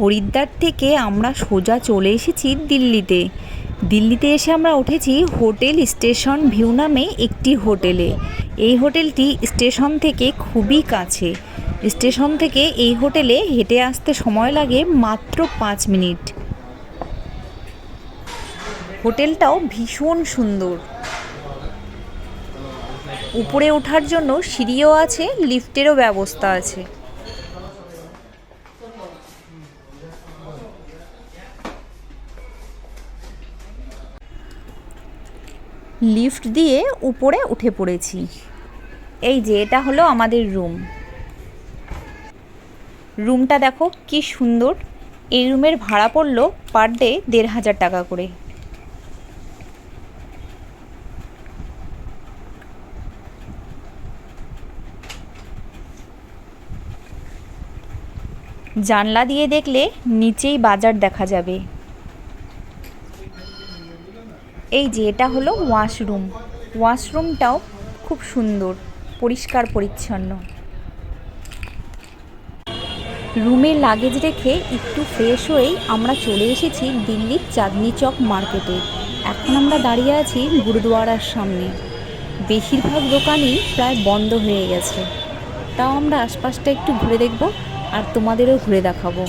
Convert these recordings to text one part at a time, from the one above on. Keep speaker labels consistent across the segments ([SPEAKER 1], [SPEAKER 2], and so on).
[SPEAKER 1] হরিদ্বার থেকে আমরা সোজা চলে এসেছি দিল্লিতে। দিল্লিতে এসে আমরা উঠেছি হোটেল স্টেশন ভিউ নামে একটি হোটেলে। এই হোটেলটি স্টেশন থেকে খুবই কাছে। স্টেশন থেকে এই হোটেলে হেঁটে আসতে সময় লাগে মাত্র পাঁচ মিনিট। হোটেলটাও ভীষণ সুন্দর। উপরে ওঠার জন্য সিঁড়িও আছে, লিফটেরও ব্যবস্থা আছে। লিফট দিয়ে উপরে উঠে পড়েছি। এই যে, এটা হলো আমাদের রুম। রুমটা দেখো কি সুন্দর। এই রুমের ভাড়া পড়ল পার ডে দেড় হাজার টাকা করে। জানলা দিয়ে দেখলে নিচেই বাজার দেখা যাবে। এই যে, এটা হলো ওয়াশরুম ওয়াশরুমটাও খুব সুন্দর, পরিষ্কার, পরিচ্ছন্ন। রুমে লাগেজ রেখে একটু ফ্রেশ হয়েই আমরা চলে এসেছি দিল্লির চাঁদনি চক মার্কেটে। এখন আমরা দাঁড়িয়ে আছি গুরুদুয়ারার সামনে। বেশিরভাগ দোকানই প্রায় বন্ধ হয়ে গেছে। তাও আমরা আশপাশটা একটু ঘুরে দেখব আর তোমাদেরও ঘুরে দেখাবো।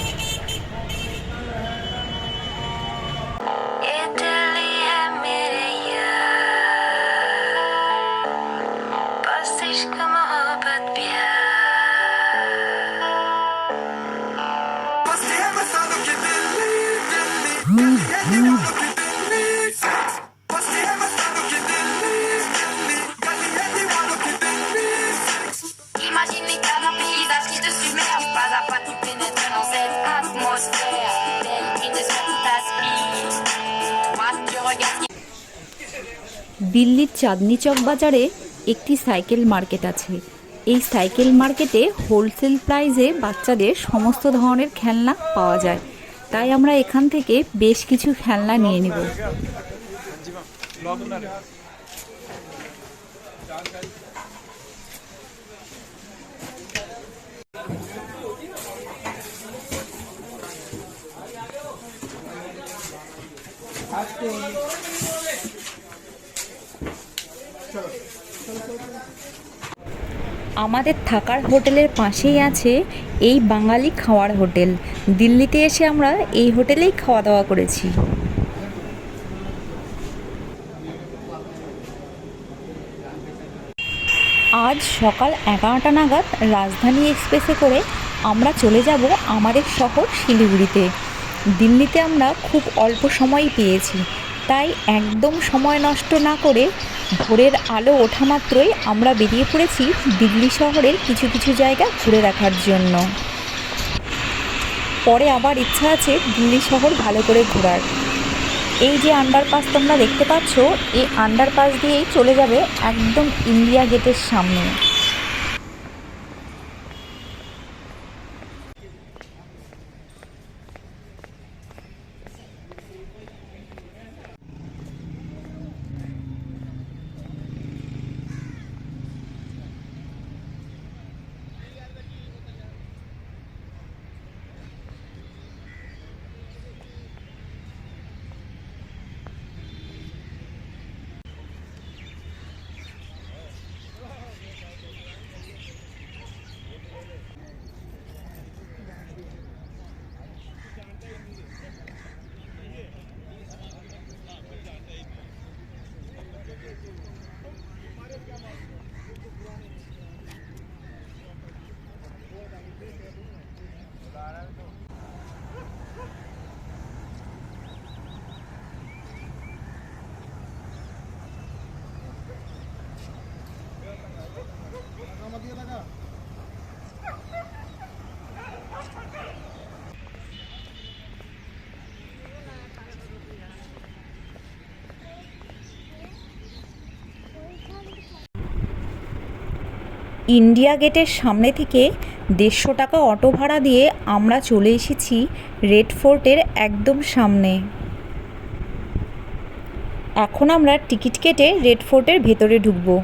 [SPEAKER 1] দিল্লির চাঁদনি চক বাজারে একটি সাইকেল মার্কেট আছে। এই সাইকেল মার্কেটে হোলসেল প্রাইজে বাচ্চাদের সমস্ত ধরনের খেলনা পাওয়া যায়। তাই আমরা এখান থেকে বেশ কিছু খেলনা নিয়ে নেব। আমাদের থাকার হোটেলের পাশেই আছে এই বাঙালি খাওয়ার হোটেল। দিল্লিতে এসে আমরা এই হোটেলেই খাওয়া দাওয়া করেছি। আজ সকাল এগারোটা নাগাদ রাজধানী এক্সপ্রেসে করে আমরা চলে যাব আমাদের শহর শিলিগুড়িতে। দিল্লিতে আমরা খুব অল্প সময় পেয়েছি। তাই একদম সময় নষ্ট না করে ভোরের আলো ওঠা মাত্রই আমরা বেরিয়ে পড়েছি দিল্লি শহরের কিছু কিছু জায়গা ঘুরে দেখার জন্য। পরে আবার ইচ্ছা আছে দিল্লি শহর ভালো করে ঘোরার। এই যে আন্ডারপাস তোমরা দেখতে পাচ্ছ, এই আন্ডারপাস দিয়েই চলে যাবে একদম ইন্ডিয়া গেটের সামনে। ইন্ডিয়া গেটের সামনে থেকে দেড়শো টাকা অটো ভাড়া দিয়ে আমরা চলে এসেছি রেড ফোর্টের একদম সামনে। এখন আমরা টিকিট কেটে রেড ফোর্টের ভেতরে ঢুকবো।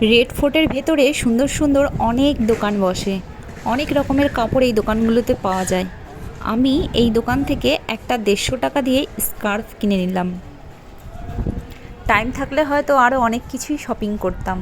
[SPEAKER 1] রেড ফোর্টের ভেতরে সুন্দর সুন্দর অনেক দোকান বসে। অনেক রকমের কাপড় এই দোকানগুলোতে পাওয়া যায়। আমি এই দোকান থেকে একটা দেড়শো টাকা দিয়ে স্কার্ফ কিনে নিলাম। টাইম থাকলে হয়তো আরও অনেক কিছুই শপিং করতাম।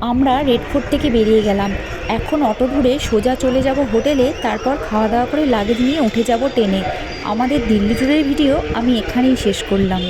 [SPEAKER 1] আমরা রেড ফোর্ট থেকে বেরিয়ে গেলাম। এখন অটো ধরে সোজা চলে যাব হোটেলে, তারপর খাওয়া দাওয়া করে লাগেজ নিয়ে উঠে যাব ট্রেনে। আমাদের দিল্লি ট্যুরের ভিডিও আমি এখানেই শেষ করলাম।